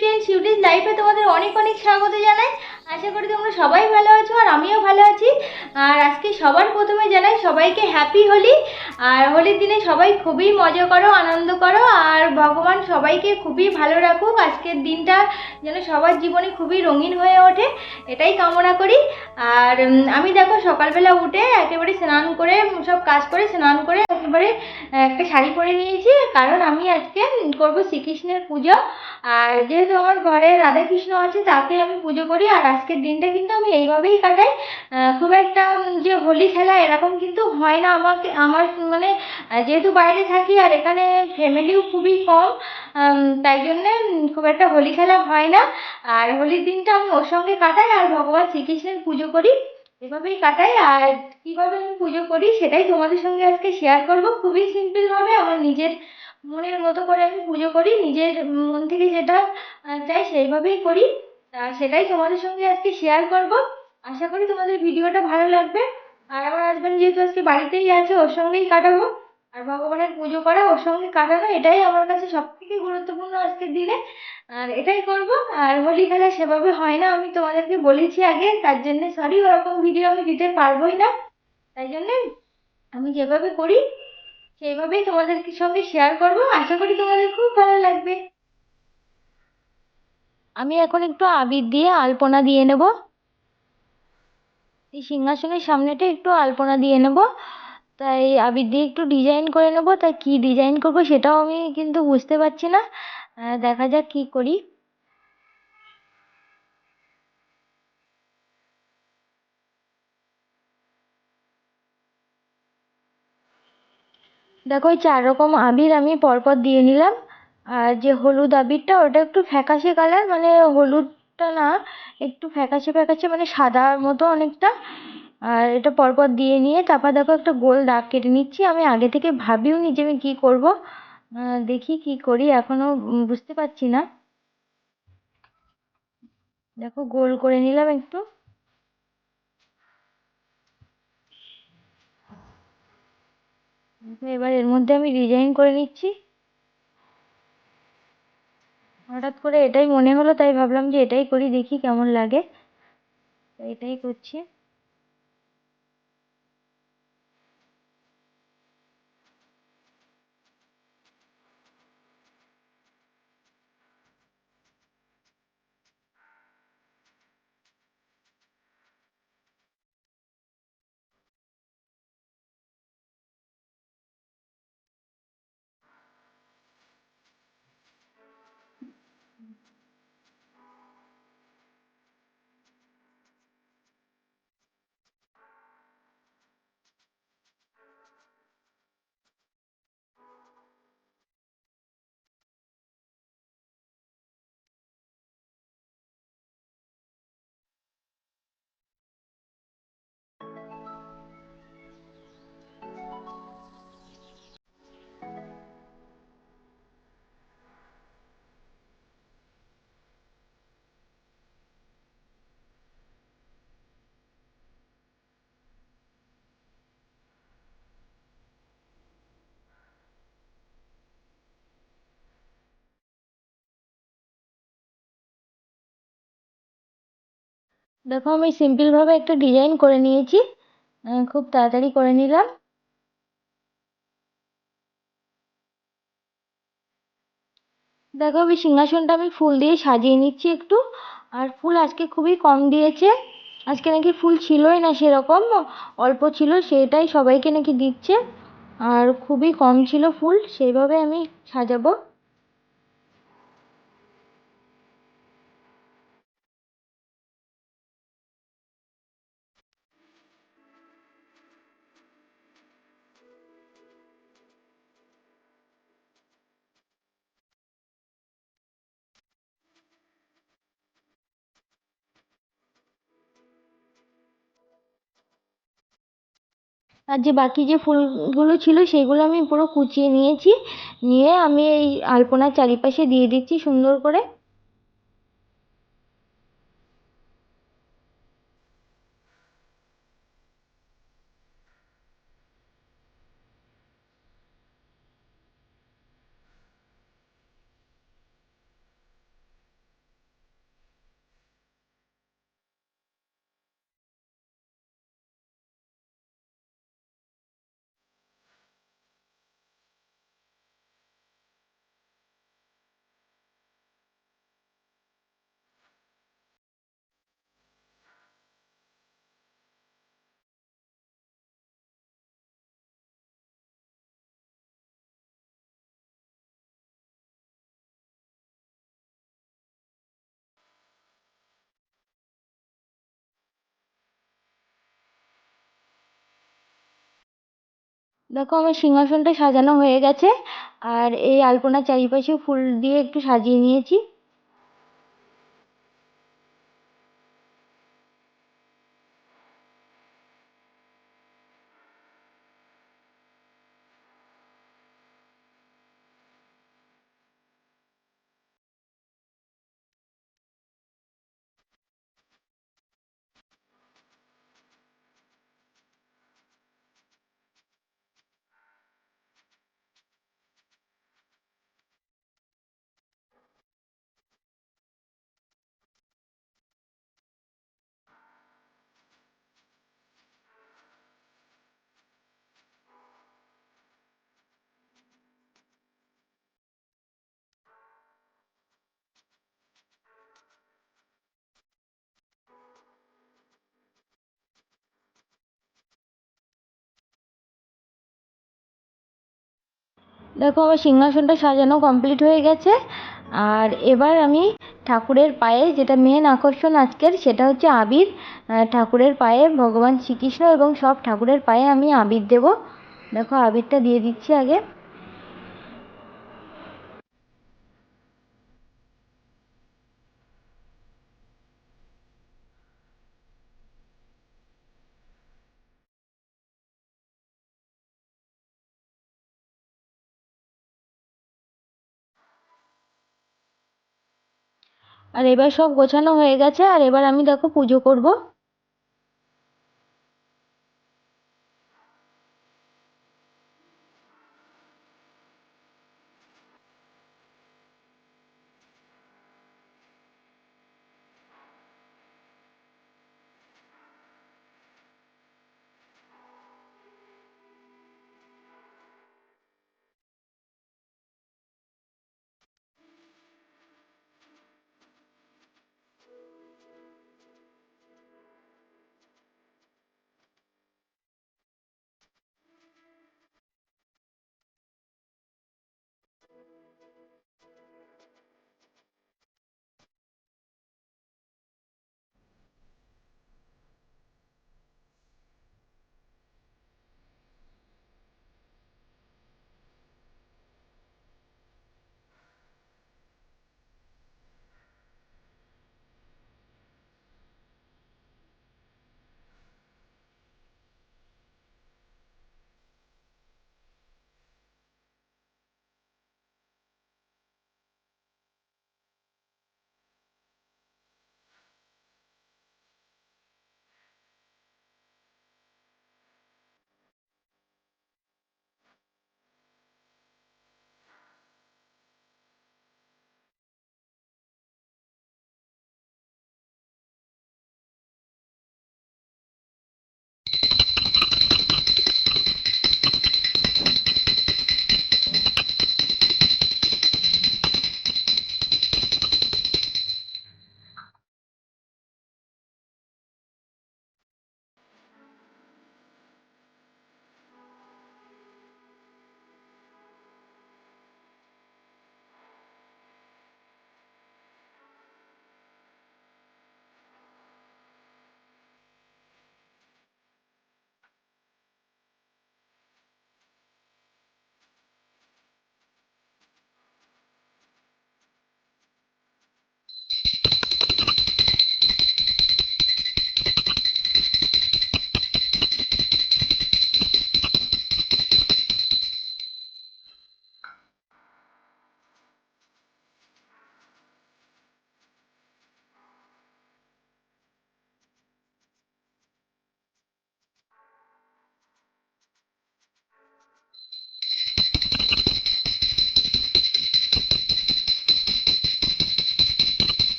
Friend শিউলির লাইফে তোমাদের অনেক অনেক স্বাগত জানাই। আশা করি তোমরা সবাই ভালো আছো আর আমিও ভালো আছি। আর আজকে সবার প্রথমে জানাই সবাইকে হ্যাপি হোলি আর হোলির দিনে সবাই খুবই মজা করো, আনন্দ করো, আর ভগবান সবাইকে খুবই ভালো রাখুক। আজকের দিনটা যেন সবার জীবনে খুবই রঙিন হয়ে ওঠে, এটাই কামনা করি। আর আমি দেখো সকালবেলা উঠে একেবারে স্নান করে, সব কাজ করে স্নান করে একেবারে একটা শাড়ি পরে নিয়েছি। কারণ আমি আজকে করব শ্রীকৃষ্ণের পুজো। আর যেহেতু আমার ঘরে রাধাকৃষ্ণ আছে, তাকে আমি পুজো করি। আর আজকের দিনটা কিন্তু আমি এইভাবেই কাটাই। খুব একটা যে হোলি খেলা এরকম কিন্তু হয় না আমাকে, আমার মানে যেহেতু বাইরে থাকি আর এখানে ফ্যামিলিও খুবই কম তাই জন্যে খুব একটা হোলি খেলা হয় না। আর হোলির দিনটা আমি ওর সঙ্গে কাটাই আর ভগবান শ্রীকৃষ্ণের পুজো করি। এভাবেই কাটাই আর কীভাবে আমি পুজো করি সেটাই তোমাদের সঙ্গে আজকে শেয়ার করব। খুবই সিম্পলভাবে আমার নিজের মনের মতো করে আমি পুজো করি, নিজের মন থেকে যেটা চাই সেইভাবেই করি। আর সেটাই তোমাদের সঙ্গে আজকে শেয়ার করব। আশা করি তোমাদের ভিডিওটা ভালো লাগবে। আর আমার হাজব্যান্ড যেহেতু আজকে বাড়িতেই আছে, ওর সঙ্গেই কাটাবো। আর ভগবানের পুজো করা, ওর সঙ্গে কাটানো, এটাই আমার কাছে সব থেকে গুরুত্বপূর্ণ আজকের দিনে। আর এটাই করব। আর হোলি খেলা সেভাবে হয় না, আমি তোমাদেরকে বলেছি আগে, তার জন্য সরি ওরকম ভিডিও আমি দিতে পারবোই না। তাই জন্যে আমি যেভাবে করি, সেইভাবেই তোমাদের সঙ্গে শেয়ার করব। আশা করি তোমাদের খুব ভালো লাগবে। আমি এখন একটু আবির দিয়ে আলপনা দিয়ে নেব। এই সিংহাসনের সামনেটা একটু আলপনা দিয়ে নেব। তাই আবির দিয়ে একটু ডিজাইন করে নেব। তাই কী ডিজাইন করব সেটাও আমি কিন্তু বুঝতে পারছি না। দেখা যাক কী করি। দেখো ওই চার রকম আবির আমি পরপর দিয়ে নিলাম। আর যে হলুদ আবিরটা, ওটা একটু ফ্যাকাশে কালার মানে হলুদটা না একটু ফ্যাকাশে ফ্যাকাশে মানে সাদার মতো অনেকটা। আর এটা পরপর দিয়ে নিয়ে তারপর দেখো একটা গোল দাগ কেটে নিচ্ছি। আমি আগে থেকে ভাবিও নি যে আমি কী করব। দেখি কী করি এখনও বুঝতে পারছি না। দেখো গোল করে নিলাম একটু। এবার এর মধ্যে আমি ডিজাইন করে নিচ্ছি। হঠাৎ করে এটাই মনে হলো, তাই ভাবলাম যে এটাই করি, দেখি কেমন লাগে। এটাই করছি। দেখো আমি সিম্পলভাবে একটা ডিজাইন করে নিয়েছি। খুব তাড়াতাড়ি করে নিলাম। দেখো আমি সিংহাসনটা আমি ফুল দিয়ে সাজিয়ে নিচ্ছি একটু। আর ফুল আজকে খুবই কম দিয়েছে। আজকে নাকি ফুল ছিলই না সেরকম, অল্প ছিল সেটাই সবাইকে নাকি দিচ্ছে। আর খুবই কম ছিল ফুল, সেইভাবে আমি সাজাবো। আর যে বাকি যে ফুলগুলো ছিল সেগুলো আমি পুরো কুচিয়ে নিয়েছি। নিয়ে আমি এই আলপনার চারিপাশে দিয়ে দিচ্ছি সুন্দর করে। দেখো আমার সিংহাসনটা সাজানো হয়ে গেছে, আর এই আলপনার চারিপাশে ফুল দিয়ে একটু সাজিয়ে নিয়েছি। দেখো আমার সিংহাসনটা সাজানো কমপ্লিট হয়ে গেছে। আর এবার আমি ঠাকুরের পায়ে যেটা মেন আকর্ষণ আজকের, সেটা হচ্ছে আবির। ঠাকুরের পায়ে ভগবান শ্রীকৃষ্ণ এবং সব ঠাকুরের পায়ে আমি আবির দেব। দেখো আবিরটা দিয়ে দিচ্ছি আগে। আর এবার সব গোছানো হয়ে গেছে আর এবার আমি দেখো পুজো করব।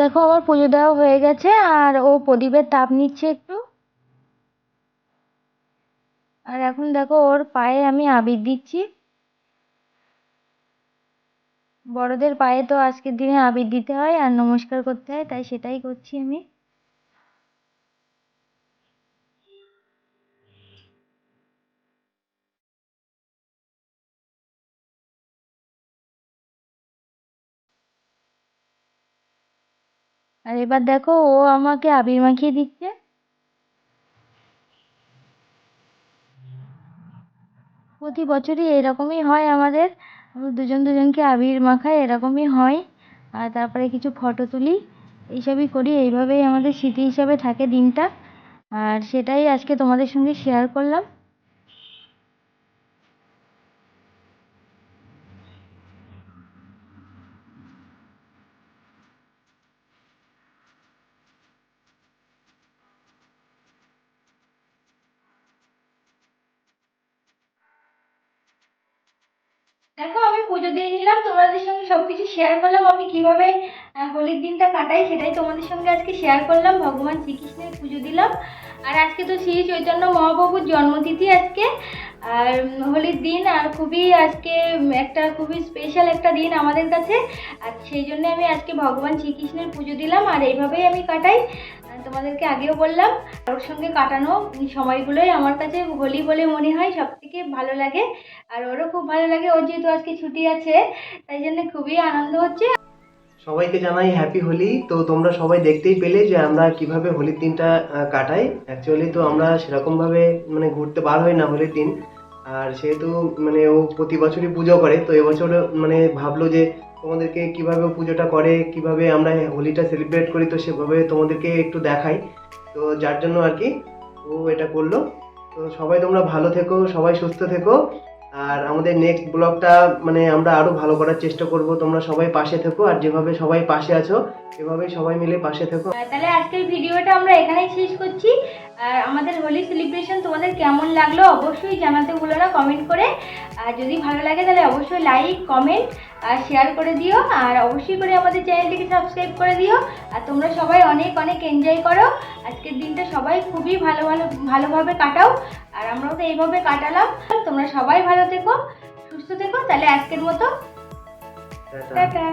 দেখো, আমার পুজো দেওয়া হয়ে গেছে, আর ও প্রদীপের তাপ নিচ্ছে একটু। আর এখন দেখো, ওর পায়ে আমি আবির দিচ্ছি। বড়দের পায়ে তো আজকের দিনে আবির দিতে হয় আর নমস্কার করতে হয়, তাই সেটাই করছি আমি। আর এবার দেখো ও আমাকে আবির মাখিয়ে দিচ্ছে। প্রতি বছরই এরকমই হয় আমাদের। দুজন দুজনকে আবির মাখায় এরকমই হয়। আর তারপরে কিছু ফটো তুলি, এইসবই করি। এইভাবেই আমাদের স্মৃতি হিসাবে থাকে দিনটা। আর সেটাই আজকে তোমাদের সঙ্গে শেয়ার করলাম। দেখো, আমি পুজো দিয়ে নিলাম, তোমাদের সঙ্গে সবকিছু শেয়ার করলাম। আমি কীভাবে হোলির দিনটা কাটাই সেটাই তোমাদের সঙ্গে আজকে শেয়ার করলাম। ভগবান শ্রীকৃষ্ণের পুজো দিলাম। আর আজকে তো শ্রী চৈতন্য মহাপ্রভুর জন্মতিথি আজকে। আর হোলির দিন, আর খুবই আজকে একটা খুবই স্পেশাল একটা দিন আমাদের কাছে। আর সেই জন্য আমি আজকে ভগবান শ্রীকৃষ্ণের পুজো দিলাম। আর এইভাবেই আমি কাটাই। তোমাদেরকে আগেও বললাম ওর সঙ্গে কাটানো সময়গুলোই আমার কাছে হোলি বলে মনে হয় সব থেকে ভালো লাগে। আর ওরও খুব ভালো লাগে, ওর যেহেতু আজকে ছুটি আছে, তাই জন্য খুবই আনন্দ হচ্ছে। সবাইকে জানাই হ্যাপি হোলি। তো তোমরা সবাই দেখতেই পেলে যে আমরা কীভাবে হোলির দিনটা কাটাই। অ্যাকচুয়ালি তো আমরা সেরকমভাবে মানে ঘুরতে বার হই না হোলির দিন। আর সেহেতু মানে ও প্রতি বছরই পুজো করে, তো এবছর মানে ভাবলো যে তোমাদেরকে কীভাবে পুজোটা করে, কীভাবে আমরা হোলিটা সেলিব্রেট করি, তো সেভাবে তোমাদেরকে একটু দেখাই। তো যার জন্য আর কি ও এটা করল। তো সবাই তোমরা ভালো থেকো, সবাই সুস্থ থেকো। আর আমাদের নেক্সট ব্লগটা মানে আমরা আরও ভালো করার চেষ্টা করব। তোমরা সবাই পাশে থেকো, আর যেভাবে সবাই পাশে আছো, এভাবেই সবাই মিলে পাশে থেকো। তাহলে আজকের ভিডিওটা আমরা এখানেই শেষ করছি। আর আমাদের হোলি সেলিব্রেশন তোমাদের কেমন লাগল অবশ্যই জানাতে ভুলো না কমেন্ট করে। আর যদি ভালো লাগে তাহলে অবশ্যই লাইক কমেন্ট আর শেয়ার করে দিও। আর অবশ্যই করে আমাদের চ্যানেলটিকে সাবস্ক্রাইব করে দিও। আর তোমরা সবাই অনেক অনেক এনজয় করো। আজকের দিনটা সবাই খুবই ভালো ভালো ভালোভাবে কাটাও। আর আমরাও তো এইভাবে কাটালাম। তোমরা সবাই ভালো থেকো সুস্থ থেকো। তাহলে আজকের মতো। টাটা।